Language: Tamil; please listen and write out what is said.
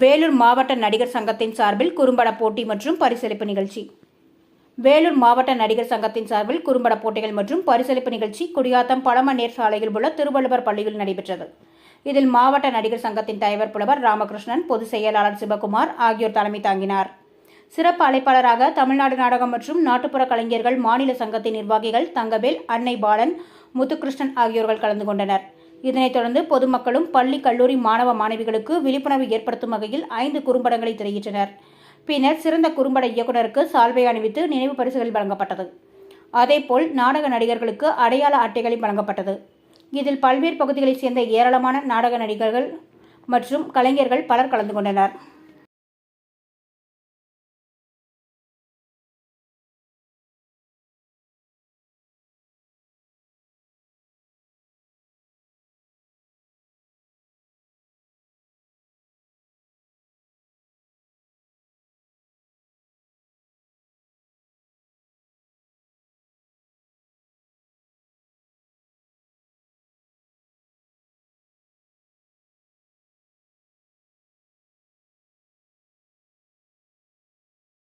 வேலூர் மாவட்ட நடிகர் சங்கத்தின் சார்பில் குறும்பட போட்டி மற்றும் பரிசளிப்பு நிகழ்ச்சி. வேலூர் மாவட்ட நடிகர் சங்கத்தின் சார்பில் குறும்பட போட்டிகள் மற்றும் பரிசளிப்பு நிகழ்ச்சி குடியாத்தம் பழமநேர் சாலையில் உள்ள திருவள்ளுவர் பள்ளியில் நடைபெற்றது. இதில் மாவட்ட நடிகர் சங்கத்தின் தலைவர் புலவர் ராமகிருஷ்ணன் பொதுச் செயலாளர் சிவகுமார் ஆகியோர் தலைமை தாங்கினார். சிறப்பு அழைப்பாளராக தமிழ்நாடு நாடகம் மற்றும் நாட்டுப்புற கலைஞர்கள் மாநில சங்கத்தின் நிர்வாகிகள் தங்கவேல் அன்னை பாலன் முத்துகிருஷ்ணன் ஆகியோர்கள் கலந்து கொண்டனர். இதனைத் தொடர்ந்து பொதுமக்களும் பள்ளி கல்லூரி மாணவ மாணவிகளுக்கு விழிப்புணர்வு ஏற்படுத்தும் வகையில் ஐந்து குறும்படங்களை திரையிட்டனர். பின்னர் சிறந்த குறும்பட இயக்குநருக்கு சால்வை அணிவித்து நினைவு பரிசுகள் வழங்கப்பட்டது. அதேபோல் நாடக நடிகர்களுக்கு அடையாள அட்டைகளை வழங்கப்பட்டது. இதில் பல்வேறு பகுதிகளைச் சேர்ந்த ஏராளமான நாடக நடிகர்கள் மற்றும் கலைஞர்கள் பலர் கலந்து கொண்டனர்.